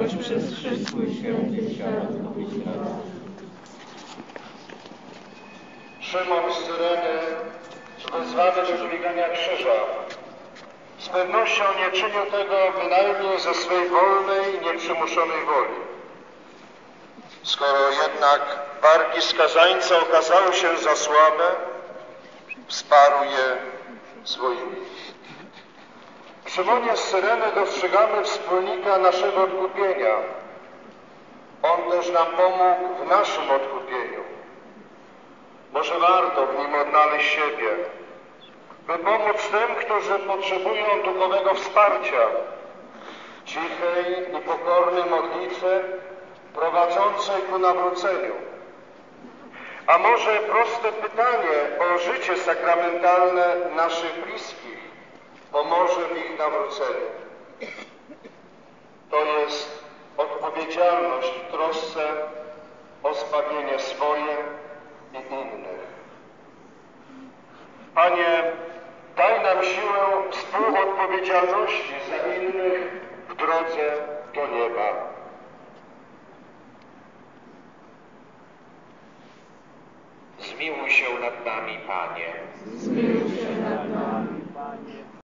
Choć przez chrzest Twój święty świat odkupić nas. Szymon z Cyreny, wezwany do dźwigania krzyża. Z pewnością nie czynił tego bynajmniej ze swej wolnej, nieprzymuszonej woli. Skoro jednak wargi skazańca okazały się za słabe, wsparł je swoimi. Szymonie z Cyreny dostrzegamy wspólnika naszego odkupienia. On też nam pomógł w naszym odkupieniu. Może warto w nim odnaleźć siebie, by pomóc tym, którzy potrzebują duchowego wsparcia, cichej i pokornej modlitwy prowadzącej ku nawróceniu. A może proste pytanie o życie sakramentalne naszych bliskich pomoże nawróceniu. To jest odpowiedzialność w trosce o zbawienie swoje i innych. Panie, daj nam siłę współodpowiedzialności za innych w drodze do nieba. Zmiłuj się nad nami, Panie.